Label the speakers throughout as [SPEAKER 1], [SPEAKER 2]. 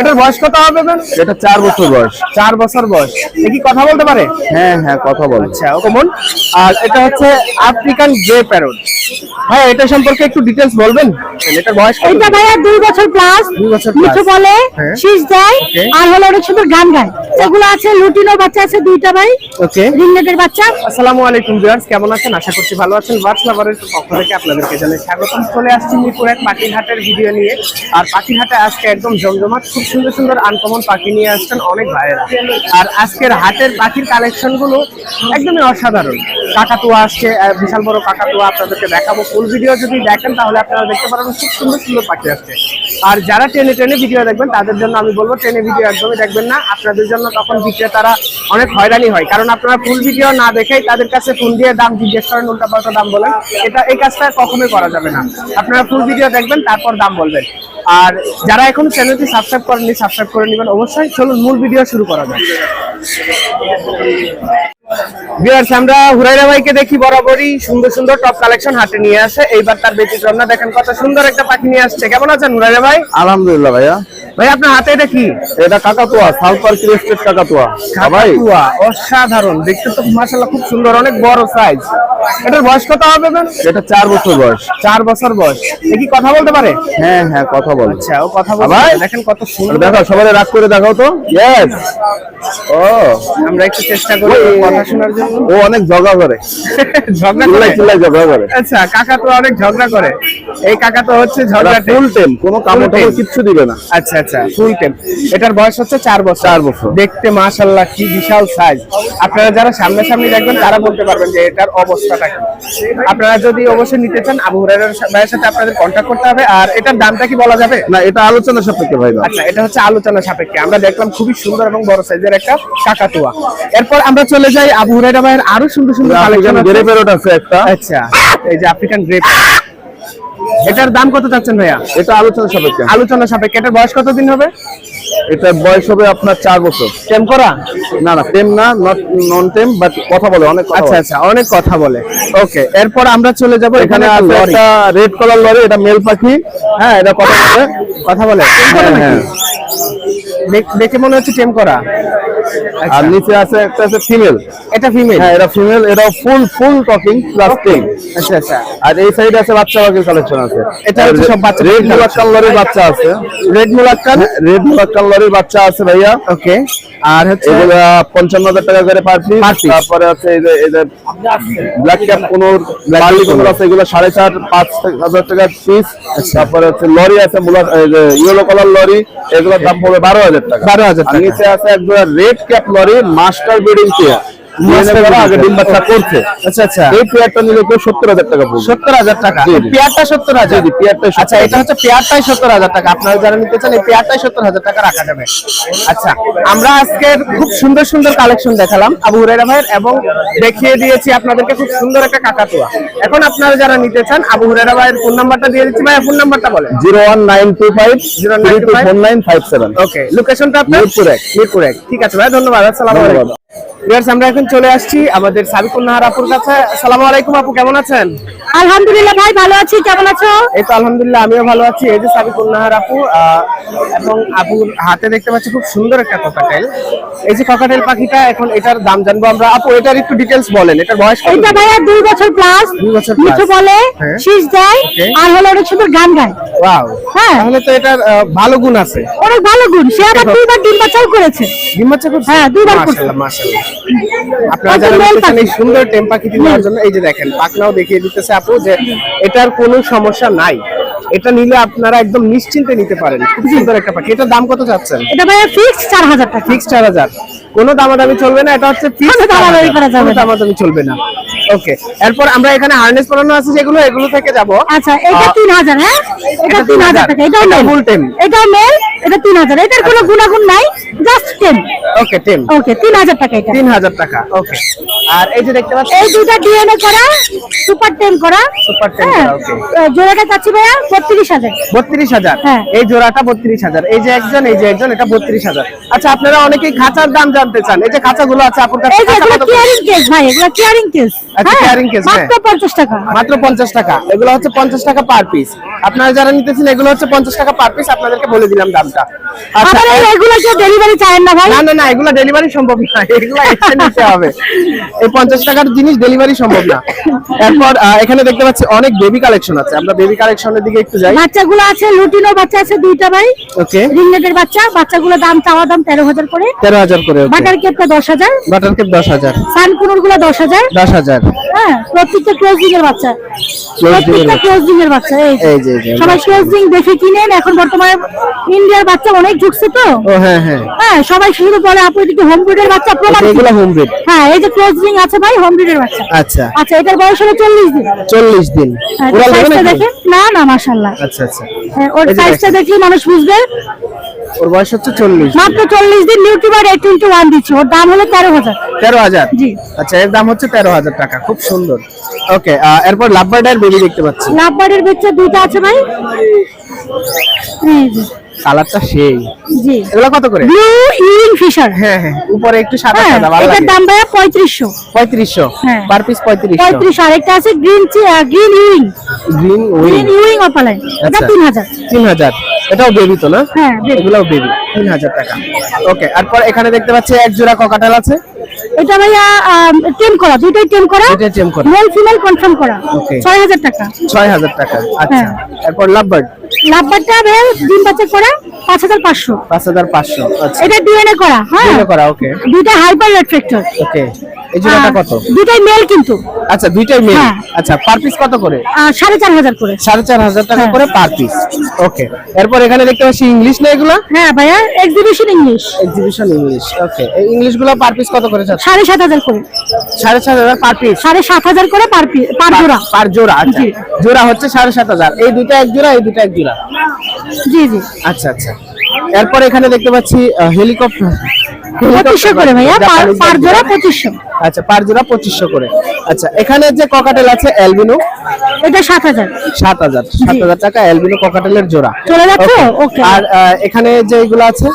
[SPEAKER 1] এটার বয়স কত হবে ম্যাম?
[SPEAKER 2] এটা চার বছর বয়স।
[SPEAKER 1] চার বছর বয়স। এ কি কথা বলতে পারে?
[SPEAKER 2] হ্যাঁ হ্যাঁ কথা বল।
[SPEAKER 1] আচ্ছা কমন আর এটা হচ্ছে আফ্রিকান গ্রে প্যারট। ভাই এটা সম্পর্কে একটু ডিটেলস বলবেন? এটার বয়স কত?
[SPEAKER 3] এটা ভাইয়া দুই বছর প্লাস
[SPEAKER 1] দুই বছর plus।
[SPEAKER 3] বলে
[SPEAKER 1] হ্যাঁ।
[SPEAKER 3] শীষ দেয় আর হলো অনেক সুন্দর গান গায়। এগুলো আছে লুটিনো বাচ্চা আছে দুইটা ভাই।
[SPEAKER 1] ওকে।
[SPEAKER 3] রিংনেটের বাচ্চা।
[SPEAKER 1] আসসালামু আলাইকুম ভিউয়ার্স কেমন আছেন? আশা করছি ভালো আছেন। বার্ডস লাভারের পক্ষ থেকে আপনাদেরকে জানাই স্বাগতম। চলে আসছি মিরপুর এক ভিডিও নিয়ে। আর পাখির হাটে আজকে একদম জমজমাট খুব সুন্দর সুন্দর আনকমন পাখি নিয়ে আসছেন অনেক ভাইয়েরা। আর আজকের হাটের পাখির কালেকশনগুলো একদমই অসাধারণ। কাকাতুয়া আসছে বিশাল বড় কাকাতুয়া আপনাদেরকে দেখাবো। ফুল ভিডিও যদি দেখেন তাহলে আপনারা দেখতে পারবেন খুব সুন্দর সুন্দর পাখি আসছে। আর যারা টেনে টেনে ভিডিও দেখবেন, তাদের জন্য আমি বলব টেনে ভিডিও একদমই দেখবেন না। আপনাদের জন্য তখন বিক্রেতারা অনেক হয়রানি হয়। কারণ আপনারা ফুল ভিডিও না দেখেই তাদের কাছে ফোন দিয়ে দাম জিজ্ঞেস করেন উল্টা পাল্টা দাম বলেন। এটা এই কাজটা কখনোই করা যাবে না। আপনারা ফুল ভিডিও দেখবেন, তারপর দাম বলবেন। আর যারা এখন চ্যানেলটি সাবস্ক্রাইব করেননি সাবস্ক্রাইব করে নেবেন অবশ্যই। চলুন মূল ভিডিও শুরু করা যাক। ভিউয়ার্স আমরা হুরাইরা ভাইকে দেখি বরাবরই। সুন্দর সুন্দর টপ কালেকশন হাতে নিয়ে আসে। এইবার তার ব্যতিক্রম না দেখেন কত সুন্দর একটা পাখি নিয়ে আসছে। কেমন আছেন হুরাইরা ভাই?
[SPEAKER 2] আলহামদুলিল্লাহ ভাইয়া।
[SPEAKER 1] ভাই আপনার হাতে এটা কি?
[SPEAKER 2] এটা কাকাতুয়া সালপার ক্রিস্টেড কাকাতুয়া। হ্যাঁ ভাই।
[SPEAKER 1] কাকাতুয়া, অসাধারণ। দেখতে তো মাশাআল্লাহ খুব সুন্দর অনেক বড় সাইজ এটার বয়স কত হবে ম্যাম?
[SPEAKER 2] এটা চার বছর বয়স।
[SPEAKER 1] চার বছর বয়স। এ কি কথা বলতে পারে?
[SPEAKER 2] হ্যাঁ হ্যাঁ কথা বল।
[SPEAKER 1] আচ্ছা ও কথা? পারে। দেখেন কত সুন্দর।
[SPEAKER 2] দেখো সবাই রাগ করে দেখাও তো। ইয়েস ও
[SPEAKER 1] আমরা একটু চেষ্টা করি কথা শোনার জন্য।
[SPEAKER 2] ও অনেক জগা করে।
[SPEAKER 1] ঝগড়া করে।
[SPEAKER 2] চিল্লাই চিল্লাই ঝগড়া করে।
[SPEAKER 1] আচ্ছা কাকা তো অনেক ঝগড়া করে। এই কাকা তো হচ্ছে ঝগড়া
[SPEAKER 2] ফুল টেম। কোনো কামড় টামড় কিচ্ছু দিবে না।
[SPEAKER 1] আচ্ছা আচ্ছা ফুল টেম। এটার বয়স হচ্ছে চার বছর।
[SPEAKER 2] চার বছর।
[SPEAKER 1] দেখতে মাশাল্লাহ কি বিশাল সাইজ আপনারা যারা সামনাসামনি দেখবেন তারা বলতে পারবেন যে এটার অবস্থাটা কি। আপনারা যদি অবশ্যই নিতে চান আবু হুরায়রার ভাইয়ের সাথে আপনাদের কন্ট্যাক্ট করতে হবে। আর এটার দামটা কি বলা যাবে?
[SPEAKER 2] না এটা আলোচনা সাপেক্ষে ভাই
[SPEAKER 1] আচ্ছা এটা হচ্ছে আলোচনা সাপেক্ষে। আমরা দেখলাম খুবই সুন্দর এবং বড় সাইজের একটা কাকাতুয়া এরপর আমরা চলে যাই আবু হুরায়রা ভাইয়ের আরও সুন্দর সুন্দর কালেকশন
[SPEAKER 2] গেরে পেরোট আছে একটা।
[SPEAKER 1] আচ্ছা এই যে আফ্রিকান গ্রেপ এটার দাম কত চাচ্ছেন ভাইয়া?
[SPEAKER 2] এটা আলোচনা সাপেক্ষে।
[SPEAKER 1] আলোচনা সাপেক্ষে। এটার বয়স কতদিন হবে?
[SPEAKER 2] এটা বয়স হবে আপনার চার বছর।
[SPEAKER 1] টেম করা?
[SPEAKER 2] না না টেম না নট নন টেম বাট কথা বলে অনেক
[SPEAKER 1] আচ্ছা আচ্ছা অনেক কথা বলে। ওকে এরপর আমরা চলে যাব
[SPEAKER 2] এখানে একটা রেড কালার লরি এটা মেল পাখি। হ্যাঁ এটা কথা বলে।
[SPEAKER 1] কথা বলে।
[SPEAKER 2] হ্যাঁ, হ্যাঁ।
[SPEAKER 1] দেখ- দেখে মনে হচ্ছে টেম করা।
[SPEAKER 2] আর
[SPEAKER 1] আচ্ছা,
[SPEAKER 2] নিচে আছে একটা আছে ফিমেল
[SPEAKER 1] এটা ফিমেল
[SPEAKER 2] হ্যাঁ এটা ফিমেল এটা ফুল ফুল টকিং প্লাস টেম
[SPEAKER 1] আচ্ছা আচ্ছা।
[SPEAKER 2] আর এই সাইডে আছে বাচ্চা পাখির কালেকশন আছে।
[SPEAKER 1] এটা হচ্ছে সব বাচ্চা
[SPEAKER 2] রেড
[SPEAKER 1] পাখির
[SPEAKER 2] মুলাক্কান লরির বাচ্চা আছে।
[SPEAKER 1] রেড মুলাক্কান
[SPEAKER 2] রেড মুলাক্কান লরির বাচ্চা আছে ভাইয়া।
[SPEAKER 1] ওকে আর হচ্ছে?
[SPEAKER 2] এগুলো পঞ্চান্ন হাজার টাকা করে পার পিস তারপরে আছে এই যে এই যে ব্ল্যাক ক্যাপ কোনোর বার্লি কোনোর আছে এগুলো সাড়ে চার পাঁচ হাজার টাকা পিস তারপরে হচ্ছে লরি আছে মুলা- এই যে ইয়েলো কালার লরি। এগুলোর দাম পড়বে বারো হাজার টাকা।
[SPEAKER 1] 12,000
[SPEAKER 2] আর
[SPEAKER 1] টাকা।
[SPEAKER 2] নিচে আছে একদম red cap lory master breeding pair আগে ডিম বাচ্চা করছে।
[SPEAKER 1] আচ্ছা আচ্ছা।
[SPEAKER 2] এই পেয়ারটা নিলে কেউ সত্তর হাজার টাকা পড়বে।
[SPEAKER 1] সত্তর হাজার টাকা?
[SPEAKER 2] জি, জি।
[SPEAKER 1] পেয়ারটা সত্তর হাজার?
[SPEAKER 2] জি, জি, পেয়ারটাই সত্তর
[SPEAKER 1] আচ্ছা এটা হচ্ছে পেয়ারটাই সত্তর হাজার টাকা। আপনারা যারা নিতে চান এই পেয়ারটাই সত্তর হাজার টাকা রাখা যাবে। আচ্ছা আমরা আজকের খুব সুন্দর সুন্দর কালেকশন দেখালাম আবু হুরাইরা ভাইয়ের এবং দেখিয়ে দিয়েছি আপনাদেরকে খুব সুন্দর একটা কাকাতুয়া। এখন আপনারা যারা নিতে চান আবু হুরাইরা ভাইয়ের ফোন নাম্বারটা দিয়ে দিচ্ছি। ভাই ফোন নাম্বারটা বলেন।
[SPEAKER 2] Zero one nine two five zero nine two four nine five seven.
[SPEAKER 1] Okay লোকেশনটা আপনার?
[SPEAKER 2] মিরপুর এক।
[SPEAKER 1] মিরপুর এক। ঠিক আছে ভাই ধন্যবাদ। আসসালামু আলাইকুম। ভিউয়ার্স আমরা এখন চলে আসছি আমাদের নাহার আপুর কাছে। আসসালামু আলাইকুম আপু কেমন আছেন?
[SPEAKER 3] আলহামদুলিল্লাহ ভাই ভালো আছি। কেমন আছো?
[SPEAKER 1] এই তো আলহামদুলিল্লাহ আমিও ভালো আছি। এই যে সাবিকুল নাহার আপু এবং আপুর হাতে দেখতে পাচ্ছি খুব সুন্দর একটা ককাটেল এই যে ককাটেল পাখিটা এখন এটার দাম জানব আমরা। আপু এটার একটু বলেন এটার বয়স কত?
[SPEAKER 3] এটা ভাইয়া বছর প্লাস
[SPEAKER 1] বছর।
[SPEAKER 3] মিঠু বলে
[SPEAKER 1] হ্যাঁ।
[SPEAKER 3] শীষ দেয় আর হলো অনেক সুন্দর গান গায়।
[SPEAKER 1] ওয়াও
[SPEAKER 3] হ্যাঁ।
[SPEAKER 1] তাহলে তো এটার ভালো গুণ আছে।
[SPEAKER 3] অনেক ভালো গুণ। সে আবার দুইবার ডিম বাচ্চাও করেছে।
[SPEAKER 1] ডিম বাচ্চা খুব
[SPEAKER 3] হ্যাঁ, দুইবার করছে।
[SPEAKER 1] মাশাআল্লাহ। আপনারা যারা এই সুন্দর টেম নেওয়ার জন্য এই যে দেখেন পাখনাও দেখিয়ে দিতেছে আপু যে এটার কোনো সমস্যা নাই। এটা নিলে আপনারা একদম নিশ্চিন্তে নিতে পারেন। খুব সুন্দর একটা পাখি। এটার দাম কত চাচ্ছেন?
[SPEAKER 3] এটা ফিক্স চার হাজার টাকা।
[SPEAKER 1] ফিক্স চার হাজার। কোনো দামাদামি চলবে না এটা হচ্ছে ফিক্স
[SPEAKER 3] দামাদামি করা যাবে না।
[SPEAKER 1] দামাদামি চলবে না। ওকে এরপর আমরা এখানে হার্নেস বানানো আছে যেগুলো এগুলো থেকে যাব।
[SPEAKER 3] আচ্ছা এটা
[SPEAKER 1] আহ,
[SPEAKER 3] তিন হাজার হ্যাঁ? এটা
[SPEAKER 1] এটা
[SPEAKER 3] তিন হাজার
[SPEAKER 1] 3000
[SPEAKER 3] টাকা।
[SPEAKER 1] এটা
[SPEAKER 3] মেল। এটাও মেল এটা তিন হাজার। এটার কোনো গুণাগুণ নাই।
[SPEAKER 1] ওকে টেন
[SPEAKER 3] ওকে তিন হাজার টাকা এটা
[SPEAKER 1] তিন হাজার টাকা ওকে আর এই যে দেখতে পাচ্ছি
[SPEAKER 3] এই দুইটা ডিএনএ করা সুপার টেন করা।
[SPEAKER 1] সুপার
[SPEAKER 3] হ্যাঁ
[SPEAKER 1] ওকে
[SPEAKER 3] জোড়াটা চাচ্ছি ভাইয়া বত্রিশ হাজার।
[SPEAKER 1] বত্রিশ হাজার?
[SPEAKER 3] হ্যাঁ।
[SPEAKER 1] এই জোড়াটা বত্রিশ হাজার। এই যে একজন এই যে একজন এটা বত্রিশ হাজার। আচ্ছা আপনারা অনেকেই খাঁচার দাম জানতে চান। এই যে খাঁচাগুলো আছে আপনার কাছে
[SPEAKER 3] এই যে এগুলো কেয়ারিং কেস ভাই এগুলো কেয়ারিং কেস
[SPEAKER 1] আচ্ছা, case, হ্যাঁ।
[SPEAKER 3] মাত্র পঞ্চাশ টাকা।
[SPEAKER 1] মাত্র পঞ্চাশ টাকা। এগুলো হচ্ছে পঞ্চাশ টাকা পার পিস আপনারা যারা নিতেছেন এগুলো হচ্ছে পঞ্চাশ টাকা পার পিস আপনাদেরকে বলে দিলাম দামটা। আচ্ছা
[SPEAKER 3] এগুলো কেউ ডেলিভারি চায় না ভাই।
[SPEAKER 1] না না না এগুলো ডেলিভারি সম্ভব না। এগুলো এখানে নিতে হবে। এই পঞ্চাশ টাকার জিনিস ডেলিভারি সম্ভব না। এরপর এখানে দেখতে পাচ্ছি অনেক বেবি কালেকশন আছে। আমরা বেবি কালেকশনের দিকে একটু যাই।
[SPEAKER 3] বাচ্চাগুলো আছে লুটিনো বাচ্চা আছে দুইটা ভাই।
[SPEAKER 1] ওকে
[SPEAKER 3] রিংনেটের বাচ্চা বাচ্চাগুলো দাম চাওয়া দাম তেরো হাজার করে।
[SPEAKER 1] তেরো হাজার করে
[SPEAKER 3] বাটার কেপটা দশ হাজার।
[SPEAKER 1] বাটার কেপ দশ হাজার।
[SPEAKER 3] সানকুনুরগুলো দশ হাজার।
[SPEAKER 1] দশ হাজার।
[SPEAKER 3] হ্যাঁ প্রত্যেকটা ক্লোজিং এর বাচ্চা। প্রত্যেকটা
[SPEAKER 1] বাচ্চা।
[SPEAKER 3] ক্লোজিং এর বাচ্চা এই যে। সবাই ক্লোজিং দেখে কিনেন এখন বর্তমানে ইন্ডিয়ার বাচ্চা অনেক ঢুকছে তো।
[SPEAKER 1] হ্যাঁ হ্যাঁ।
[SPEAKER 3] হ্যাঁ সবাই শুধু বলে আপু এদিকে হোম ব্রিডের বাচ্চা? প্রমাণ
[SPEAKER 1] আচ্ছা, এগুলো হোম ব্রিড
[SPEAKER 3] হ্যাঁ এই যে ক্লোজিং আছে ভাই হোম ব্রিডের বাচ্চা
[SPEAKER 1] আচ্ছা।
[SPEAKER 3] আচ্ছা এটার বয়স হলো চল্লিশ দিন।
[SPEAKER 1] চল্লিশ দিন।
[SPEAKER 3] হ্যাঁ,
[SPEAKER 1] ওরা?
[SPEAKER 3] দেখেন? না না মাশাল্লাহ
[SPEAKER 1] আচ্ছা আচ্ছা।
[SPEAKER 3] হ্যাঁ, ওর সাইজটা দেখলে মানুষ বুঝবে।
[SPEAKER 1] ওর বয়স হচ্ছে চল্লিশ
[SPEAKER 3] মাত্র চল্লিশ দিন নিউট্রিবার এইট টোয়েন্টি ওয়ান দিচ্ছে। ওর দাম হলো তেরো হাজার।
[SPEAKER 1] তেরো হাজার?
[SPEAKER 3] জি।
[SPEAKER 1] আচ্ছা এর দাম হচ্ছে তেরো হাজার টাকা। খুব সুন্দর। ওকে এরপর লাভবার্ডের বেবি দেখতে পাচ্ছি।
[SPEAKER 3] লাভবার্ডের বাচ্চা দুইটা আছে ভাই। এই যে,
[SPEAKER 1] কালারটা সেই।
[SPEAKER 3] জি।
[SPEAKER 1] এগুলো কত করে?
[SPEAKER 3] Blue Fischer.
[SPEAKER 1] হ্যাঁ হ্যাঁ। উপরে একটু সাদা
[SPEAKER 3] হ্যাঁ
[SPEAKER 1] সাদা ভালো
[SPEAKER 3] এটার
[SPEAKER 1] লাগে।
[SPEAKER 3] দাম ভাইয়া পঁয়ত্রিশশো।
[SPEAKER 1] পঁয়ত্রিশশো?
[SPEAKER 3] হ্যাঁ।
[SPEAKER 1] পার পিস পঁয়ত্রিশশো।
[SPEAKER 3] পঁয়ত্রিশ আর একটা আছে গ্রিন গ্রিন ইউরিং
[SPEAKER 1] গ্রিন উইং
[SPEAKER 3] গ্রিন অপালাইন। এটা
[SPEAKER 1] আচ্ছা।
[SPEAKER 3] তিন হাজার
[SPEAKER 1] তিন হাজার এটাও বেবি তো না?
[SPEAKER 3] হ্যাঁ,
[SPEAKER 1] এগুলোও বেবি তিন হাজার টাকা ওকে এরপর এখানে দেখতে পাচ্ছি এক জোড়া ককাটাল আছে।
[SPEAKER 3] এটা ভাইয়া টেম করা দুইটাই টেম করা।
[SPEAKER 1] দুইটাই tame করা।
[SPEAKER 3] মেল ফিমেল কনফার্ম করা।
[SPEAKER 1] Okay.
[SPEAKER 3] ছয় হাজার টাকা।
[SPEAKER 1] ছয় হাজার টাকা। আচ্ছা।
[SPEAKER 3] হ্যাঁ।
[SPEAKER 1] এরপর লাভবার্ড
[SPEAKER 3] লাভবারটা ডিম বাচ্চা করা পাঁচ হাজার পাঁচশো।
[SPEAKER 1] পাঁচ হাজার পাঁচশো আচ্ছা।
[SPEAKER 3] এটা ডিএনএ করা হ্যাঁ।
[SPEAKER 1] করা ওকে
[SPEAKER 3] দুইটা হাইপার রেড ফ্যাক্টর
[SPEAKER 1] ওকে এই জোড়াটা কত?
[SPEAKER 3] দুইটাই মেল কিন্তু।
[SPEAKER 1] আচ্ছা দুইটাই মেল
[SPEAKER 3] হ্যাঁ।
[SPEAKER 1] আচ্ছা পার পিস কত করে?
[SPEAKER 3] আহ, সাড়ে চার হাজার করে।
[SPEAKER 1] সাড়ে চার হাজার টাকা
[SPEAKER 3] হ্যাঁ।
[SPEAKER 1] করে পার পিস ওকে এরপর এখানে দেখতে পাচ্ছি ইংলিশ না এগুলো?
[SPEAKER 3] হ্যাঁ ভাইয়া exhibition English
[SPEAKER 1] exhibition English okay এই ইংলিশগুলো পার পিস কত করে যাচ্ছে
[SPEAKER 3] সাড়ে সাত হাজার করে।
[SPEAKER 1] সাড়ে সাত হাজার পার পিস
[SPEAKER 3] সাড়ে সাত হাজার করে পার পি- পার জোড়া।
[SPEAKER 1] পার জোড়া আচ্ছা। জোড়া হচ্ছে সাড়ে সাত হাজার। এই দুইটা এক জোড়া এই দুইটা এক জোড়া।
[SPEAKER 3] জি জি।
[SPEAKER 1] আচ্ছা আচ্ছা। এরপর এখানে দেখতে পাচ্ছি হেলিকপ্টার
[SPEAKER 3] পঁচিশশো করে ভাইয়া পার- পার জোড়া পঁচিশশো।
[SPEAKER 1] আচ্ছা পার জোড়া পঁচিশশো করে। আচ্ছা এখানে যে ককাটেল আছে অ্যালবিনো
[SPEAKER 3] এটা সাত হাজার।
[SPEAKER 1] সাত হাজার সাত হাজার টাকা অ্যালবিনো ককাটেলের জোড়া।
[SPEAKER 3] চলে যাচ্ছে? ওকে
[SPEAKER 1] আর এখানে যে এগুলো আছে?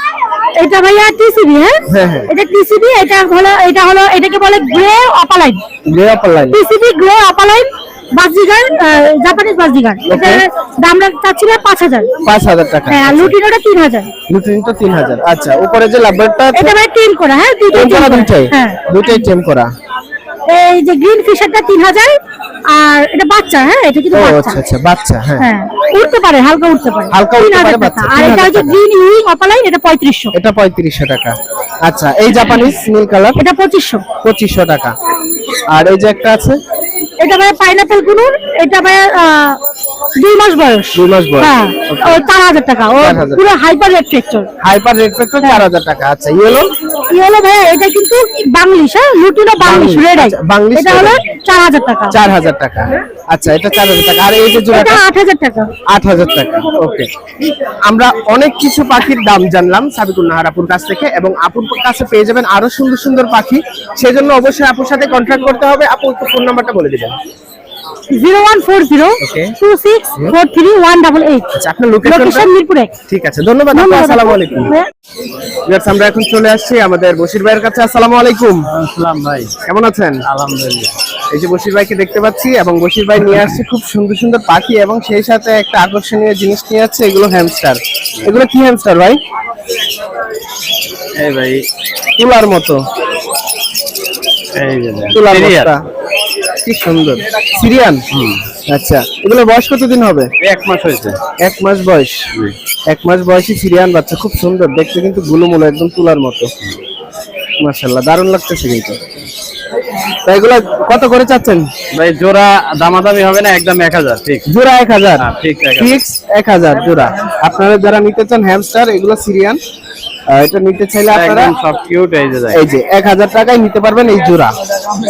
[SPEAKER 3] এটা ভাইয়া টিসিবি হ্যাঁ?
[SPEAKER 1] হ্যাঁ, হ্যাঁ।
[SPEAKER 3] এটা টিসিবি এটা হলো এটা হলো এটাকে বলে grey opaline
[SPEAKER 1] grey upper line
[SPEAKER 3] TCB grey opaline budgerigar Japanese budgerigar এটা দাম পাঁচ হাজার।
[SPEAKER 1] পাঁচ হাজার টাকা।
[SPEAKER 3] হ্যাঁ লুটিনোটা তিন হাজার।
[SPEAKER 1] তিন হাজার। আচ্ছা উপরে যে লাভবারটা
[SPEAKER 3] এটা ভাই টিম করা হ্যাঁ
[SPEAKER 1] করা
[SPEAKER 3] করা। হ্যাঁ।
[SPEAKER 1] দুইটাই টেম করা।
[SPEAKER 3] এই যে গ্রিন ফিশারটা তিন হাজার আর এটা বাচ্চা হ্যাঁ এটা কিন্তু বাচ্চা।
[SPEAKER 1] আচ্ছা আচ্ছা বাচ্চা হ্যাঁ।
[SPEAKER 3] হ্যাঁ উঠতে পারে হালকা উঠতে পারে।
[SPEAKER 1] হালকা উঠতে পারে বাচ্চা,
[SPEAKER 3] আর এটা
[SPEAKER 1] 3000
[SPEAKER 3] হচ্ছে
[SPEAKER 1] টাকা।
[SPEAKER 3] গ্রিন অপালাইন এটা পঁয়ত্রিশশো।
[SPEAKER 1] এটা পঁয়ত্রিশশো টাকা। আচ্ছা এই জাপানিজ নীল কালার?
[SPEAKER 3] এটা পঁচিশশো।
[SPEAKER 1] পঁচিশশো টাকা। আর এই যে একটা আছে
[SPEAKER 3] এটা ভাই পাইনাপেল কুনুর এটা ভাই দুই মাস বয়স।
[SPEAKER 1] দুই মাস বয়স।
[SPEAKER 3] হ্যাঁ ও চার হাজার টাকা। ও পুরো hyper red factor
[SPEAKER 1] hyper red factor চার হাজার টাকা। আচ্ছা ইয়েলো
[SPEAKER 3] কি হলো ভাই? এটা কিন্তু বাংলিশ হ্যাঁ? লুটিনো বাংলিশ
[SPEAKER 1] আচ্ছা, বাংলিশ
[SPEAKER 3] এটা হলো টাকা।
[SPEAKER 1] চার হাজার টাকা। আচ্ছা এটা চার হাজার টাকা। আর এই যে জোড়াটা?
[SPEAKER 3] আট হাজার টাকা।
[SPEAKER 1] আট হাজার টাকা ওকে। আমরা অনেক কিছু পাখির দাম জানলাম সাবিকুল নাহার আপুর কাছ থেকে এবং আপুর কাছে পেয়ে যাবেন আরও সুন্দর সুন্দর পাখি। সেজন্য অবশ্যই আপুর সাথে কন্ট্যাক্ট করতে হবে। আপু ফোন নাম্বারটা বলে দিবেন।
[SPEAKER 3] Zero one four zero two six four three one double eight.
[SPEAKER 1] আচ্ছা আপনার লোকেশন
[SPEAKER 3] লোকেশন মিরপুর।
[SPEAKER 1] ঠিক আছে ধন্যবাদ আসসালামু আলাইকুম।
[SPEAKER 3] হ্যাঁ।
[SPEAKER 1] আমরা এখন চলে আসছি আমাদের বশির ভাইয়ের কাছে। আসসালামু আলাইকুম।
[SPEAKER 2] আসসালাম ভাই।
[SPEAKER 1] কেমন আছেন?
[SPEAKER 2] আলহামদুলিল্লাহ।
[SPEAKER 1] এই যে বশির ভাইকে দেখতে পাচ্ছি এবং বশির ভাই নিয়ে আসছে খুব সুন্দর সুন্দর পাখি এবং সেই সাথে একটা আকর্ষণীয় জিনিস নিয়ে আসছে এগুলো হ্যামস্টার এগুলো কি হ্যামস্টার ভাই?
[SPEAKER 2] এই ভাই
[SPEAKER 1] তুলার মতো।
[SPEAKER 2] এই
[SPEAKER 1] তুলার
[SPEAKER 2] Syrian।
[SPEAKER 1] কি সুন্দর। সিরিয়ান? আচ্ছা এগুলো বয়স কতদিন হবে?
[SPEAKER 2] এক মাস হয়েছে।
[SPEAKER 1] এক মাস বয়স। এক মাস বয়সী সিরিয়ান বাচ্চা খুব সুন্দর। দেখতে কিন্তু গুলুমুলো একদম তুলার মতো। দারুণ লাগতেছে কিন্তু। তা এগুলো কত করে চাচ্ছেন?
[SPEAKER 2] ভাই জোড়া দামাদামি হবে না একদম এক হাজার ঠিক।
[SPEAKER 1] জোড়া এক হাজার?
[SPEAKER 2] হ্যাঁ, ঠিক এক হাজার।
[SPEAKER 1] জোড়া। আপনারা যারা নিতে চান হ্যামস্টার এগুলো সিরিয়ান। এটা নিতে চাইলে আপনারা
[SPEAKER 4] একদম সব কিউট এই যে
[SPEAKER 1] এই যে এক হাজার টাকায় নিতে পারবেন এই জোড়া।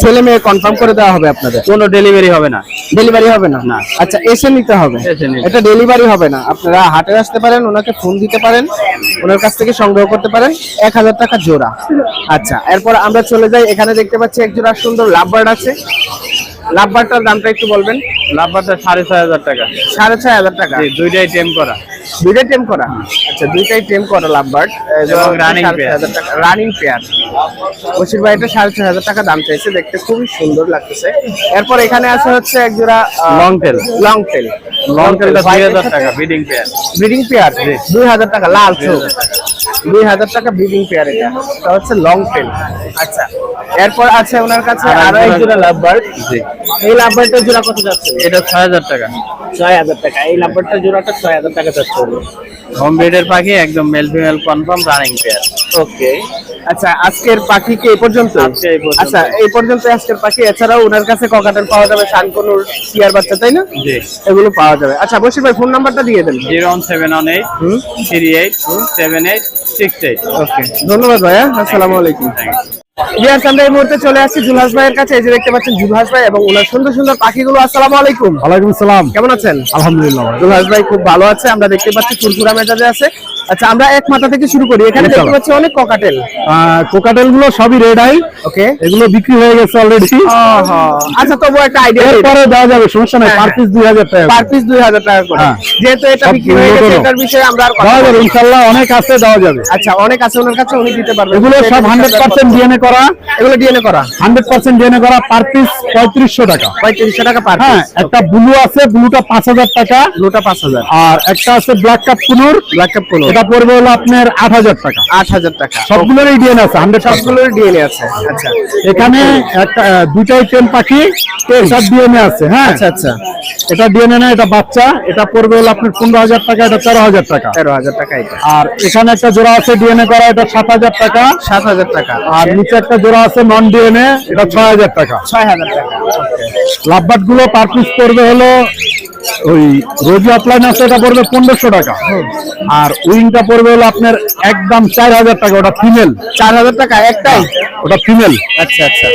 [SPEAKER 1] ছেলে মেয়ে কনফার্ম করে দেওয়া হবে আপনাদের।
[SPEAKER 4] কোনো ডেলিভারি হবে না।
[SPEAKER 1] ডেলিভারি হবে না?
[SPEAKER 4] না।
[SPEAKER 1] আচ্ছা এসে নিতে হবে। এটা ডেলিভারি হবে না। আপনারা হাটে আসতে পারেন ওনাকে ফোন দিতে পারেন ওনার কাছ থেকে সংগ্রহ করতে পারেন। এক হাজার টাকা জোড়া। আচ্ছা এরপর আমরা চলে যাই। এখানে দেখতে পাচ্ছি এক জোড়া সুন্দর লাভবার্ড আছে। লাভবার্ডটার দামটা একটু বলবেন?
[SPEAKER 4] লাভবারটা সাড়ে ছয় হাজার টাকা।
[SPEAKER 1] সাড়ে ছয় হাজার টাকা।
[SPEAKER 4] দুইটাই টেম করা।
[SPEAKER 1] দুইটাই টেম করা? আচ্ছা দুইটাই টেম করা lovebird.
[SPEAKER 4] pair।
[SPEAKER 1] Running pair Bashir ভাই এটা সাড়ে ছয় হাজার টাকা দাম চাইছে। দেখতে খুবই সুন্দর লাগতেছে। এরপর এখানে আছে হচ্ছে এক জোড়া
[SPEAKER 4] Long tail।
[SPEAKER 1] Long tail
[SPEAKER 4] long টেলটা দুই হাজার টাকা বিডিং পেয়ার
[SPEAKER 1] ব্রিডিং পেয়ার দুই হাজার টাকা লাল চোখ। দুই হাজার টাকা ব্রিডিং পেয়ার এটা। এটা হচ্ছে লং টেল আচ্ছা। এরপর আছে ওনার কাছে আরও এক জোড়া লাভবার্ড।
[SPEAKER 4] জি।
[SPEAKER 1] এই লাভবার্ডের জোড়া কত যাচ্ছে?
[SPEAKER 4] এটা ছয় হাজার টাকা।
[SPEAKER 1] ছয় হাজার টাকা। এই লাভবার্ডটার জোড়াটা ছয় হাজার টাকা যাচ্ছে
[SPEAKER 4] হোম ব্রিডের পাখি একদম male female confirm running pair
[SPEAKER 1] okay. আচ্ছা আজকের পাখি কি এই পর্যন্ত। আচ্ছা এই পর্যন্ত আজকের পাখি এছাড়াও ওনার কাছে ককাটেল পাওয়া যাবে শানকনুর টিয়ার বাচ্চা তাই না?
[SPEAKER 4] জি।
[SPEAKER 1] এগুলো পাওয়া যাবে। আচ্ছা বসির ভাই ফোন নাম্বারটা দিয়ে দেন।
[SPEAKER 4] Zero one seven one eight three eight seven eight six eight.
[SPEAKER 1] Okay. ধন্যবাদ ভাইয়া। আসসালামু আলাইকুম। ইয়াস আমরা এই মুহূর্তে চলে আসছি জুলহাস ভাইয়ের কাছে। এই যে দেখতে পাচ্ছেন জুলহাস ভাই এবং ওনার সুন্দর সুন্দর পাখিগুলো আসসালামু আলাইকুম।
[SPEAKER 5] ওয়ালাইকুম আসসালাম
[SPEAKER 1] কেমন আছেন?
[SPEAKER 5] আলহামদুলিল্লাহ।
[SPEAKER 1] জুলহাস ভাই খুব ভালো আছে। আমরা দেখতে পাচ্ছি ফুরফুরা মেজাজে আছে। আচ্ছা আমরা এক মাথা থেকে শুরু করি। এখানে দেখতে পাচ্ছি অনেক ককাটেল
[SPEAKER 5] কোকাটেলগুলো সবই রেড আই
[SPEAKER 1] ওকে
[SPEAKER 5] এগুলো বিক্রি হয়ে গেছে অলরেডি
[SPEAKER 1] আচ্ছা তবু একটা আইডিয়া
[SPEAKER 5] এরপরে দেওয়া যাবে সমস্যা নাই পার পিস দুই হাজার টাকা
[SPEAKER 1] পার পিস দুই হাজার টাকা করে।
[SPEAKER 5] হ্যাঁ।
[SPEAKER 1] যেহেতু এটা বিক্রি হয়ে গেছে এটার বিষয়ে আমরা আর কথা বলব না।
[SPEAKER 5] ইনশাল্লাহ অনেক আছে দেওয়া যাবে।
[SPEAKER 1] আচ্ছা অনেক আছে ওনার কাছে উনি দিতে পারবেন।
[SPEAKER 5] এগুলো সব হান্ড্রেড পার্সেন্ট ডিএনএ করা।
[SPEAKER 1] এগুলো ডিএনএ করা।
[SPEAKER 5] হান্ড্রেড পার্সেন্ট ডিএনএ করা পার পিস পঁয়ত্রিশশো টাকা।
[SPEAKER 1] পঁয়ত্রিশশো টাকা পার
[SPEAKER 5] হ্যাঁ
[SPEAKER 1] পিস
[SPEAKER 5] একটা ব্লু আছে ব্লুটা পাঁচ হাজার টাকা।
[SPEAKER 1] ব্লুটা পাঁচ হাজার।
[SPEAKER 5] আর একটা আছে black cap conure.
[SPEAKER 1] Black cap কোনো
[SPEAKER 5] এটা পড়বে হলো আপনার আট হাজার টাকা।
[SPEAKER 1] আট হাজার টাকা।
[SPEAKER 5] সবগুলোরই ডিএনএ আছে হান্ড্রেড
[SPEAKER 1] সবগুলোর ডিএনএ আছে। আচ্ছা।
[SPEAKER 5] এখানে একটা আহ, দুইটাই টেন পাখি এটার ডিএনএ আছে হ্যাঁ?
[SPEAKER 1] আচ্ছা আচ্ছা।
[SPEAKER 5] এটা ডিএনএ না এটা বাচ্চা। এটা পড়বে হলো আপনার পনেরো হাজার টাকা এটা তেরো হাজার টাকা।
[SPEAKER 1] তেরো হাজার টাকা এটা।
[SPEAKER 5] আর এখানে একটা জোড়া আছে ডিএনএ করা এটা সাত হাজার টাকা।
[SPEAKER 1] সাত হাজার টাকা।
[SPEAKER 5] আর নিচে একটা জোড়া আছে নন ডিএনএ এটা ছয় হাজার টাকা।
[SPEAKER 1] ছয় হাজার টাকা।
[SPEAKER 5] লাভবাটগুলো পার পিস পড়বে হলো ওই রোজি অফলাইন আছে এটা পড়বে পনেরোশো টাকা। আর উইংটা পড়বে হলো আপনার একদম চার হাজার টাকা ওটা ফিমেল
[SPEAKER 1] চার হাজার টাকা একটাই?
[SPEAKER 5] ওটা ফিমেল
[SPEAKER 1] আচ্ছা আচ্ছা।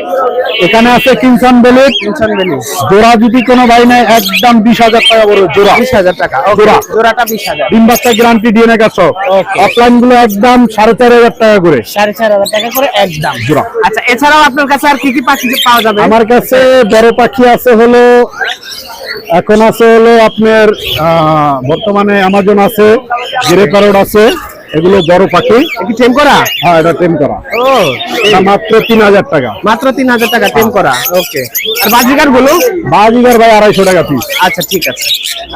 [SPEAKER 5] এখানে আছে কিনসান বেলেট
[SPEAKER 1] টেনশন বেলি
[SPEAKER 5] জোড়া যদি কোনো ভাই নেয় একদম বিশ হাজার টাকা পড়বে জোড়া।
[SPEAKER 1] বিশ হাজার টাকা
[SPEAKER 5] জোড়া।
[SPEAKER 1] জোড়াটা বিশ হাজার।
[SPEAKER 5] ডিম বাচ্চা গ্যারান্টি দিয়ে কাছ
[SPEAKER 1] Okay.
[SPEAKER 5] অফলাইনগুলো একদম সাড়ে চার হাজার টাকা করে।
[SPEAKER 1] সাড়ে চার হাজার টাকা করে একদম।
[SPEAKER 5] জোড়া।
[SPEAKER 1] আচ্ছা এছাড়াও আপনার কাছে আর কি কি পাখি পাওয়া যাবে?
[SPEAKER 5] আমার কাছে বড় পাখি আছে হলো এখন আছে হলো আপনার বর্তমানে আমাজন আছে গ্রে প্যারোড আছে এগুলো বড় পাখি।
[SPEAKER 1] কি টেম করা?
[SPEAKER 5] হ্যাঁ এটা টেম করা।
[SPEAKER 1] ও
[SPEAKER 5] মাত্র তিন হাজার টাকা।
[SPEAKER 1] মাত্র তিন হাজার টাকা টেম করা। ওকে। আর বাজিকারগুলো?
[SPEAKER 5] বাজিগার ভাই আড়াইশো টাকা পিস
[SPEAKER 1] আচ্ছা ঠিক আছে।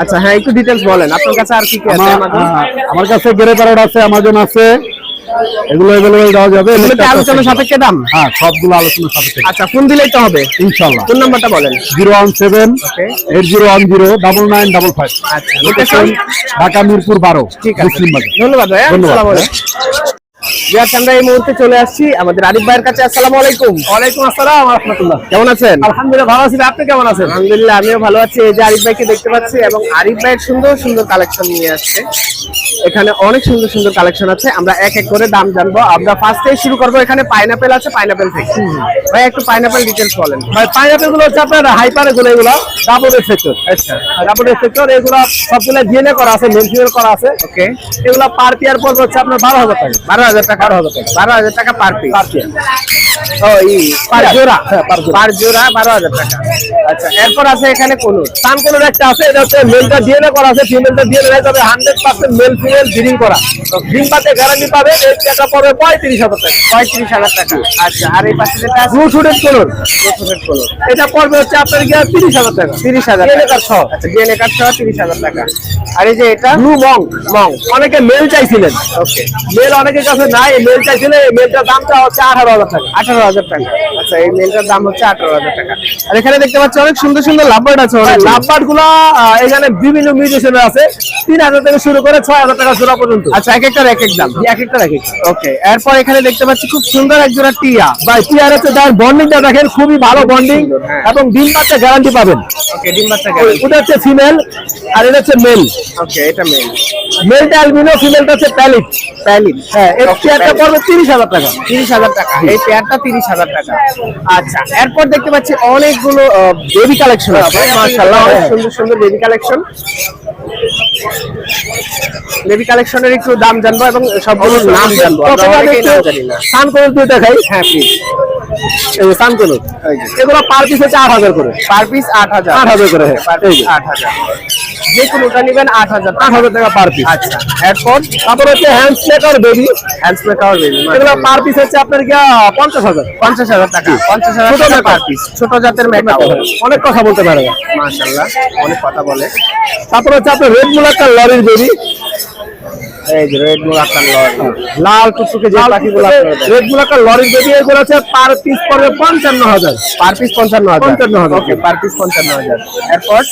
[SPEAKER 1] আচ্ছা হ্যাঁ একটু ডিটেলস বলেন। আপনার কাছে আর কি কি আছে
[SPEAKER 5] আমার কাছে গ্রে প্যারোড আছে আমাজন আছে এগুলো অ্যাভেলেবেল দেওয়া যাবে।
[SPEAKER 1] এগুলো কি আলোচনা সাপেক্ষে দাম?
[SPEAKER 5] হ্যাঁ সবগুলো আলোচনা সাপেক্ষে।
[SPEAKER 1] আচ্ছা ফোন দিলেই তো হবে?
[SPEAKER 5] ইনশাআল্লাহ।
[SPEAKER 1] ফোন নাম্বারটা বলেন?
[SPEAKER 5] Zero one seven
[SPEAKER 1] Okay.
[SPEAKER 5] Eight zero one zero double nine double five.
[SPEAKER 1] আচ্ছা
[SPEAKER 5] লোকেশন ঢাকা মিরপুর বারো
[SPEAKER 1] ঠিক আছে। ধন্যবাদ ভাই
[SPEAKER 5] ধন্যবাদ।
[SPEAKER 1] আসসালামু আলাইকুম। বিয়ার আমরা এই মুহূর্তে চলে আসছি আমাদের আরিফ ভাইয়ের কাছে। আসসালামু আলাইকুম। ওয়ালাইকুম আসসালাম রাহমাতুল্লাহ। কেমন আছেন? আলহামদুলিল্লাহ ভালো আছি। আপনি কেমন আছেন? আলহামদুলিল্লাহ আমিও ভালো আছি। এই যে আরিফ ভাইকে দেখতে পাচ্ছি এবং আরিফ ভাইয়ের সুন্দর সুন্দর কালেকশন নিয়ে আসছে। এখানে অনেক সুন্দর সুন্দর কালেকশন আছে। আমরা এক এক করে দাম জানব। আমরা ফার্স্টে শুরু করব। এখানে পাইনাপেল আছে পাইনাপেল থেকে ভাই একটু পাইনাপেল ডিটেলস বলেন।
[SPEAKER 5] ভাই পাইনাপেলগুলো হচ্ছে আপনার হাইপার এগুলো এগুলো ডাবল সেক্টর
[SPEAKER 1] আচ্ছা।
[SPEAKER 5] ডাবল সেক্টর এগুলো সবগুলো ডিএনএ করা আছে মেল করা আছে।
[SPEAKER 1] ওকে
[SPEAKER 5] এগুলো পার পেয়ার পড়বে হচ্ছে আপনার বারো হাজার টাকা।
[SPEAKER 1] বারো হাজার টাকা বারো হাজার টাকা পার পিস
[SPEAKER 5] পার পেয়ার
[SPEAKER 1] ও ই পার জোড়া।
[SPEAKER 5] পার জোড়া।
[SPEAKER 1] বারো হাজার টাকা। আচ্ছা এরপর আছে এখানে কোন
[SPEAKER 5] সানকোনের একটা আছে এটা হচ্ছে মেলটা ডিএনএ করা আছে ফিমেলটা ডিএনএ নাই তবে hundred percent male female breeding করা। ডিম পাতে গ্যারান্টি পাবে এই টাকা পড়বে পঁয়ত্রিশ হাজার টাকা।
[SPEAKER 1] পঁয়ত্রিশ হাজার টাকা। আচ্ছা আর এই পাশে যেটা আছে?
[SPEAKER 5] ব্লু শুটেড কোলর এটা পড়বে হচ্ছে আপনার গিয়ে তিরিশ হাজার টাকা।
[SPEAKER 1] তিরিশ হাজার টাকা।
[SPEAKER 5] কার্ড সহ।
[SPEAKER 1] আচ্ছা ডিএনএ কার্ড সহ তিরিশ হাজার টাকা। আর এই যে এটা?
[SPEAKER 5] ব্লু মং
[SPEAKER 1] মং
[SPEAKER 5] অনেকে মেল চাইছিলেন।
[SPEAKER 1] ওকে
[SPEAKER 5] মেল অনেকের কাছে নাই মেল চাইছিলেন এই মেলটার দামটা হচ্ছে আঠারো হাজার টাকা।
[SPEAKER 1] আঠারো হাজার টাকা। আচ্ছা এই মেলটার দাম হচ্ছে আঠারো হাজার টাকা। আর এখানে দেখতে পাচ্ছি অনেক সুন্দর সুন্দর লাভবার্ড আছে অনেক
[SPEAKER 4] লাভবার্ডগুলা এখানে বিভিন্ন মিউটেশনের আছে। তিন হাজার থেকে শুরু করে ছয় হাজার টাকা জোড়া পর্যন্ত।
[SPEAKER 1] আচ্ছা এক একটার এক এক দাম।
[SPEAKER 4] এক একটা এক একটা
[SPEAKER 1] ওকে এরপর এখানে দেখতে পাচ্ছি খুব সুন্দর এক জোড়া টিয়া
[SPEAKER 4] বা টিয়ার হচ্ছে তার বন্ডিংটা দেখেন খুবই ভালো বন্ডিং
[SPEAKER 1] হ্যাঁ।
[SPEAKER 4] এবং ডিম বাচ্চা গ্যারান্টি পাবেন।
[SPEAKER 1] ওকে ডিম বাচ্চা
[SPEAKER 4] ওটা হচ্ছে ফিমেল আর এটা হচ্ছে মেল
[SPEAKER 1] ওকে এটা মেল
[SPEAKER 4] মেলটা অ্যালবিনো ফিমেলটা হচ্ছে প্যালিট
[SPEAKER 1] প্যালিট
[SPEAKER 4] হ্যাঁ এই
[SPEAKER 1] পেয়ারটা
[SPEAKER 4] পড়বে তিরিশ হাজার টাকা।
[SPEAKER 1] তিরিশ হাজার টাকা। এই পেয়ারটা তিরিশ হাজার টাকা। আচ্ছা এরপর দেখতে পাচ্ছি অনেকগুলো বেবি কালেকশন আছে। মার্শাল্লাহ অনেক সুন্দর সুন্দর বেবি কালেকশন বেবি কালেকশনের একটু দাম জানব এবং সবগুলোর নাম জানব।
[SPEAKER 4] সান দেখাই
[SPEAKER 1] হ্যাঁ প্লিজ
[SPEAKER 4] সান কলর এগুলো পার পিস হচ্ছে আট হাজার করে।
[SPEAKER 1] পার পিস আট হাজার।
[SPEAKER 4] আট হাজার করে, হ্যাঁ।
[SPEAKER 1] পার
[SPEAKER 4] এই
[SPEAKER 1] পিস
[SPEAKER 4] যে।
[SPEAKER 1] আট হাজার। যে কোনোটা নেবেন আট হাজার
[SPEAKER 4] আট হাজার টাকা পার পিস
[SPEAKER 1] আচ্ছা
[SPEAKER 4] তারপর হচ্ছে বেবি
[SPEAKER 1] হ্যান্ডস মেকার বেবি
[SPEAKER 4] এগুলো পার পিস হচ্ছে আপনার পঞ্চাশ হাজার।
[SPEAKER 1] পঞ্চাশ হাজার টাকা। পঞ্চাশ হাজার
[SPEAKER 4] ছোট
[SPEAKER 1] টাকা পার পিস ছোট জাতের মেকআপ
[SPEAKER 4] অনেক কথা বলতে পারে।
[SPEAKER 1] অনেক কথা বলে।
[SPEAKER 4] তারপর হচ্ছে আপনার রেড মুলাক্কা লরির বেবি।
[SPEAKER 1] এই যে রেড লরি। লাল টুকটুকে যে পাখিগুলো
[SPEAKER 4] রেড মুলাক্কা লরির বেবি এগুলো হচ্ছে পার পিস পড়বে পঞ্চান্ন হাজার।
[SPEAKER 1] পার পিস পঞ্চান্ন হাজার।
[SPEAKER 4] পঞ্চান্ন হাজার।
[SPEAKER 1] ওকে পার পিস পঞ্চান্ন হাজার। এরপর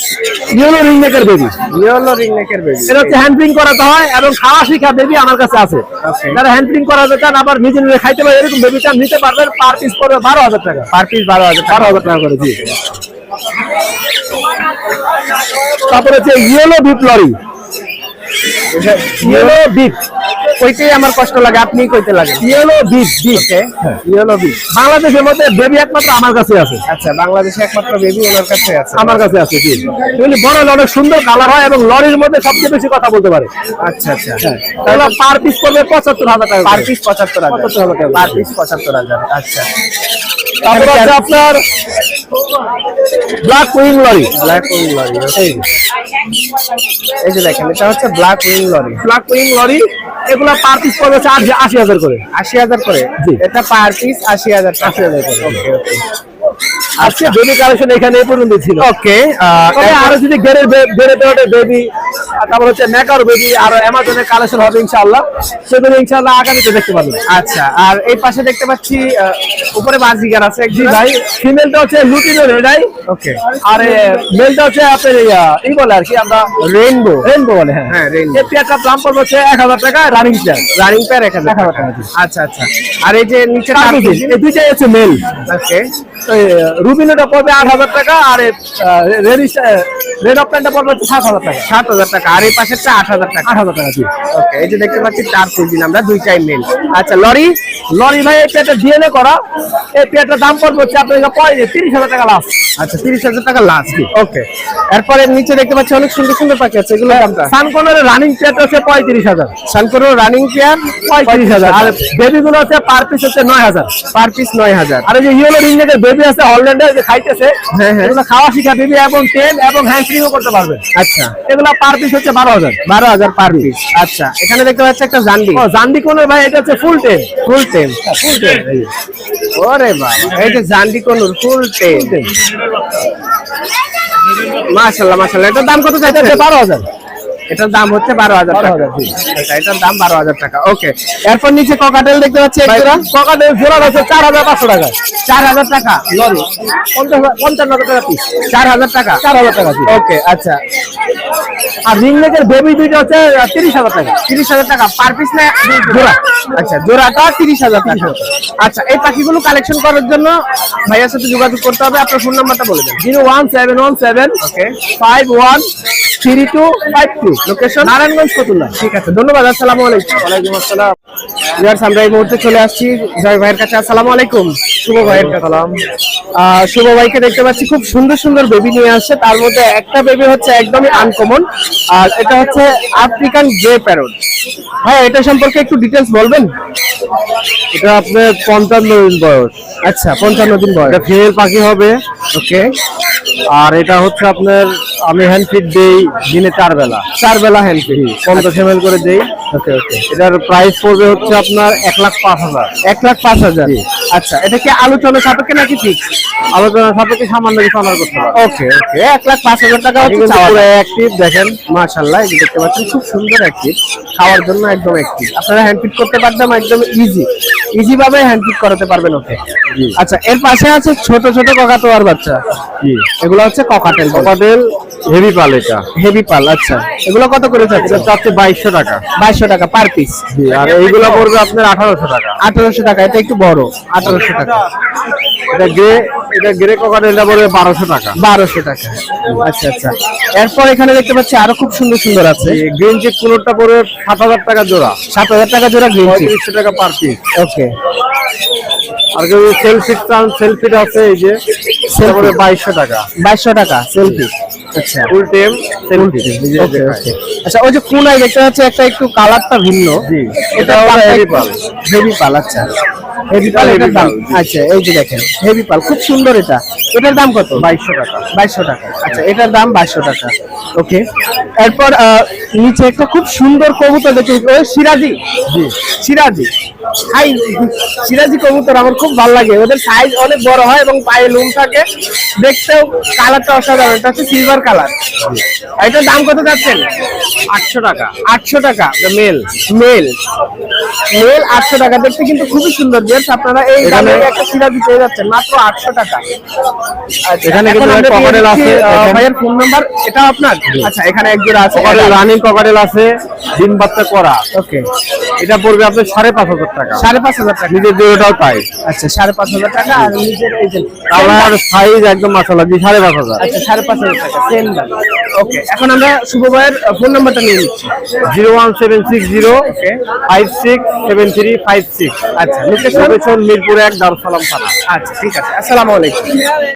[SPEAKER 4] ইয়েলো রিং নেকের বেবি
[SPEAKER 1] ইয়েলো রিং নেকের বেবি
[SPEAKER 4] এটা হচ্ছে করাতে হয় এবং খাওয়া শিখা বেবি আমার কাছে আছে. যারা হ্যান্ডলিং করাতে চান আবার নিজে নিজে খাইতে পারে এরকম বেবি চান নিতে পারবেন পার পিস পড়বে বারো হাজার টাকা।
[SPEAKER 1] পার পিস বারো হাজার
[SPEAKER 4] বারো হাজার টাকা করে জি। তারপরে হচ্ছে yellow bib lory. Yellow bib
[SPEAKER 1] ওইটাই আমার কষ্ট লাগে আপনি কইতে লাগে।
[SPEAKER 4] Yellow bib bib
[SPEAKER 1] yellow bib
[SPEAKER 4] বাংলাদেশের মধ্যে বেবি একমাত্র আমার কাছে আছে।
[SPEAKER 1] আচ্ছা বাংলাদেশে একমাত্র বেবি ওনার কাছে আছে।
[SPEAKER 4] আমার কাছে আছে জি। এগুলি বড় অনেক সুন্দর কালার হয় এবং লরির মধ্যে সবচেয়ে বেশি কথা বলতে পারে।
[SPEAKER 1] আচ্ছা আচ্ছা।
[SPEAKER 4] তাহলে পার পিস পড়বে পঁচাত্তর হাজার টাকা
[SPEAKER 1] পার পিস পঁচাত্তর হাজার।
[SPEAKER 4] 75,000 টাকা।
[SPEAKER 1] পার পিস পঁচাত্তর হাজার আচ্ছা।
[SPEAKER 4] তারপর আপনার black wing lory
[SPEAKER 1] black wing lory এই যে। দেখেন এটা হচ্ছে black wing lory
[SPEAKER 4] black wing lory এগুলো পার পিস পড়বে হচ্ছে আশি হাজার করে।
[SPEAKER 1] আশি হাজার করে। এটা পার পিস আশি হাজার আশি হাজার করে।
[SPEAKER 4] আজকে বেবি কালেকশন এখানে এই পর্যন্ত ছিল।
[SPEAKER 1] ওকে
[SPEAKER 4] আরও যদি গেরে দেওয়াটা বেবি তারপর হচ্ছে মেকার বেবি আর অ্যামাজনের কালেকশন হবে ইনশাআল্লাহ। সেগুলো ইনশাআল্লাহ আগামীতে দেখতে পাবেন।
[SPEAKER 1] আচ্ছা আর এই পাশে দেখতে পাচ্ছি উপরে বাজিগার আছে
[SPEAKER 4] জি ভাই ফিমেলটা হচ্ছে লুটিনো রেডাই
[SPEAKER 1] ওকে
[SPEAKER 4] আর মেলটা হচ্ছে আপনার এই বলে আর কি আমরা রেইনবো রেইনবো বলে হ্যাঁ।
[SPEAKER 1] হ্যাঁ, rainbow।
[SPEAKER 4] এই পেয়ারটার দাম পড়বে হচ্ছে এক হাজার টাকা রানিং পেয়ার
[SPEAKER 1] রানিং পেয়ার এক হাজার
[SPEAKER 4] এক হাজার
[SPEAKER 1] টাকা।
[SPEAKER 4] টাকা,
[SPEAKER 1] আচ্ছা আচ্ছা। আর এই যে নিচে
[SPEAKER 4] এই দুইটাই হচ্ছে মেল
[SPEAKER 1] ওকে
[SPEAKER 4] রুবিনোটা পড়বে আট হাজার টাকা আর রেড অপটানটা পড়বে হচ্ছে সাত হাজার টাকা।
[SPEAKER 1] সাত হাজার টাকা আর এই পাশেরটা আট হাজার টাকা।
[SPEAKER 4] আট হাজার টাকা জি।
[SPEAKER 1] ওকে এই যে দেখতে পাচ্ছি চার আমরা দুইটাই মেল আচ্ছা লরি?
[SPEAKER 4] লরি ভাই এই পেয়ারটা ডিএনএ করা। এই পেয়ারটার দাম পড়বে হচ্ছে আপনার তিরিশ হাজার টাকা লাস্ট
[SPEAKER 1] আচ্ছা তিরিশ হাজার টাকা লাস্ট ওকে। এরপরে নিচে দেখতে পাচ্ছি অনেক সুন্দর সুন্দর পাখি আছে এগুলো দামটা।
[SPEAKER 4] সানকনের রানিং পেয়ারটা হচ্ছে পঁয়ত্রিশ হাজার।
[SPEAKER 1] সানকোরো রানিং পেয়ার
[SPEAKER 4] পঁয়ত্রিশ হাজার। আর বেবি গুলো হচ্ছে পার পিস হচ্ছে নয় হাজার।
[SPEAKER 1] পার পিস নয় হাজার।
[SPEAKER 4] আর এই যে ইয়েলো রিংনেটের বেবি আছে হল্যান্ডে খাইতেছে
[SPEAKER 1] হ্যাঁ, হ্যাঁ।
[SPEAKER 4] এগুলো খাওয়া শিখা বেবি এবং তেল এবং হ্যান্ডস্প্রিংও করতে পারবে।
[SPEAKER 1] আচ্ছা।
[SPEAKER 4] এগুলো পার পিস হচ্ছে বারো হাজার।
[SPEAKER 1] বারো হাজার পার পিস আচ্ছা এখানে দেখতে পাচ্ছি একটা জান্ডি।
[SPEAKER 4] ও জান্ডি ভাই এটা হচ্ছে ফুল টেন
[SPEAKER 1] ফুল
[SPEAKER 4] ফুল টেন
[SPEAKER 1] ওরে বাবা জান্ডি ফুল মাশাল্লাহ মাশাল্লাহ এটার দাম কত চাইছে
[SPEAKER 4] বারো হাজার।
[SPEAKER 1] এটার দাম হচ্ছে বারো হাজার টাকা।
[SPEAKER 4] 12,000 জি।
[SPEAKER 1] আচ্ছা এটার দাম বারো হাজার টাকা ওকে। এরপর নিচে ককাটেল দেখতে পাচ্ছি এক জোড়া
[SPEAKER 4] আছে চার হাজার পাঁচশো টাকা
[SPEAKER 1] চার হাজার টাকা
[SPEAKER 4] লরি। পঞ্চান্ন টাকা পিস
[SPEAKER 1] চার হাজার টাকা?
[SPEAKER 4] চার হাজার টাকা
[SPEAKER 1] ওকে আচ্ছা।
[SPEAKER 4] আর রিংনেটের বেবি দুইটা হচ্ছে তিরিশ হাজার টাকা।
[SPEAKER 1] তিরিশ হাজার টাকা পার পিস না? জোড়া। আচ্ছা জোড়াটা তিরিশ হাজার টাকা। আচ্ছা এই পাখিগুলো কালেকশন করার জন্য ভাইয়ার সাথে যোগাযোগ করতে হবে। আপনার ফোন নাম্বারটা বলে দেন।
[SPEAKER 4] Zero one seven one seven
[SPEAKER 1] okay.
[SPEAKER 4] Five one three two five two
[SPEAKER 1] location
[SPEAKER 4] Narayanganj Fatullah.
[SPEAKER 1] ঠিক আছে ধন্যবাদ আসসালামু আলাইকুম। ওয়ালাইকুম আসসালাম। ভিউয়ার্স আমরা এই মুহূর্তে চলে আসছি জয় ভাইয়ের কাছে। আসসালামু আলাইকুম শুভ ভাইয়ের সালাম শুভ ভাইকে দেখতে পাচ্ছি খুব সুন্দর সুন্দর বেবি নিয়ে আসছে। তার মধ্যে একটা বেবি হচ্ছে একদমই আনকমন আর এটা হচ্ছে আফ্রিকান গ্রে প্যারট হ্যাঁ এটা সম্পর্কে একটু ডিটেলস বলবেন?
[SPEAKER 4] এটা আপনার পঞ্চান্ন দিন বয়স।
[SPEAKER 1] আচ্ছা পঞ্চান্ন দিন বয়স।
[SPEAKER 4] এটা ফিমেল পাখি হবে।
[SPEAKER 1] ওকে
[SPEAKER 4] আর এটা হচ্ছে আপনার আমি হ্যান্ড ফিড দেই দিনে চার বেলা।
[SPEAKER 1] চার বেলা হ্যান্ড ফ্রি
[SPEAKER 4] পঞ্চাশ এম করে দেই।
[SPEAKER 1] ওকে ওকে।
[SPEAKER 4] এটার প্রাইস পড়বে হচ্ছে আপনার এক লাখ পাঁচ হাজার।
[SPEAKER 1] এক লাখ পাঁচ হাজার? আচ্ছা এটা কি আলোচনা সাপেক্ষে নাকি ফিক্স
[SPEAKER 4] আলোচনা সাপেক্ষে সামান্য কিছু অনার করতে পারব
[SPEAKER 1] ওকে ওকে। এক লাখ পাঁচ হাজার টাকা হচ্ছে
[SPEAKER 4] পুরো অ্যাক্টিভ দেখেন
[SPEAKER 1] মাশাল্লাহ এই দেখতে পাচ্ছেন খুব সুন্দর অ্যাক্টিভ খাওয়ার জন্য একদম অ্যাক্টিভ আপনারা হ্যান্ড ফিট করতে পারতাম একদম ইজি ইজি ভাবে হ্যান্ড ফিট করাতে পারবেন ওকে। আচ্ছা এর পাশে আছে ছোট ছোট ককাটোয়ার বাচ্চা।
[SPEAKER 4] জি।
[SPEAKER 1] এগুলো হচ্ছে ককাটেল
[SPEAKER 4] কপাটেল হেভি পাল এটা।
[SPEAKER 1] হেভি পাল আচ্ছা। এগুলো কত করে যাচ্ছে
[SPEAKER 4] চাচ্ছে বাইশশো টাকা।
[SPEAKER 1] বাইশশো টাকা পার পিস
[SPEAKER 4] আর এইগুলো পড়বে আপনার আঠারোশো টাকা।
[SPEAKER 1] আঠারোশো টাকা এটা একটু বড় আঠারোশো টাকা।
[SPEAKER 4] এটা গ্রে এটা গ্রে ককাটেলটা পড়বে বারোশো টাকা।
[SPEAKER 1] বারোশো টাকা। আচ্ছা আচ্ছা। এরপর এখানে দেখতে পাচ্ছি আরও খুব সুন্দর সুন্দর আছে।
[SPEAKER 4] গ্রিন চিক কোনোটা পড়বে সাত হাজার টাকা জোড়া।
[SPEAKER 1] সাত হাজার টাকা জোড়া গ্রিন চিপ
[SPEAKER 4] টাকা পার পিস
[SPEAKER 1] ওকে
[SPEAKER 4] আর কেউ সেলফিট চান সেলফিট আছে এই যে পড়বে বাইশশো টাকা।
[SPEAKER 1] বাইশশো টাকা সেলফি আচ্ছা।
[SPEAKER 4] ফুল টেম
[SPEAKER 1] ওকে আচ্ছা ওই যে কোনায় দেখতে পাচ্ছি একটা একটু কালারটা ভিন্ন।
[SPEAKER 4] জি
[SPEAKER 1] এটা
[SPEAKER 4] হলো হেভি পাল
[SPEAKER 1] হেভি পাল আচ্ছা। হেভি পাল এটার দাম আচ্ছা এই যে দেখেন হেভি পাল খুব সুন্দর এটা। এটার দাম কত?
[SPEAKER 4] বাইশশো টাকা।
[SPEAKER 1] বাইশশো টাকা। আচ্ছা এটার দাম বাইশশো টাকা। ওকে এরপর নিচে একটা খুব সুন্দর কবুতর দেখি সিরাজি। জি। সিরাজি। হাই সিরাজি কবুতর আমার খুব ভালো লাগে। ওদের সাইজ অনেক বড় হয় এবং পায়ে লুম থাকে। দেখতেও কালারটা অসাধারণ। এটা হচ্ছে সিলভার কালার এটার দাম কত যাচ্ছেন?
[SPEAKER 4] আটশো টাকা।
[SPEAKER 1] আটশো টাকা। মেল মেল মেল আটশো টাকা। দেখতে কিন্তু খুবই সুন্দর জেন্টস আপনারা এই দামে একটা সিরাজি পেয়ে যাচ্ছেন। মাত্র আটশো টাকা। আচ্ছা,
[SPEAKER 4] এখানে আছে,
[SPEAKER 1] ভাইয়ের ফোন নাম্বার এটা আপনার? আচ্ছা এখানে এক জোড়া আছে।
[SPEAKER 4] রানিং ককাটেল আছে। ডিম বাচ্চা করা।
[SPEAKER 1] ওকে
[SPEAKER 4] এটা পড়বে আপনার সাড়ে পাঁচ হাজার টাকা।
[SPEAKER 1] সাড়ে পাঁচ হাজার টাকা।
[SPEAKER 4] নিজের জোড়াটাও তাই
[SPEAKER 1] আচ্ছা সাড়ে পাঁচ হাজার টাকা আর নিজের এই যে
[SPEAKER 4] কালার সাইজ একদম মাসালা জি সাড়ে পাঁচ হাজার।
[SPEAKER 1] আচ্ছা সাড়ে পাঁচ হাজার টাকা সেম দাম। ওকে এখন আমরা শুভ ভাইয়ের ফোন নাম্বারটা নিয়ে নিচ্ছি।
[SPEAKER 4] Zero one seven six zero five six seven three five six.
[SPEAKER 1] আচ্ছা
[SPEAKER 4] লোকেশন মিরপুর এক দারুসালাম থানা।
[SPEAKER 1] আচ্ছা ঠিক আছে আসসালামু আলাইকুম।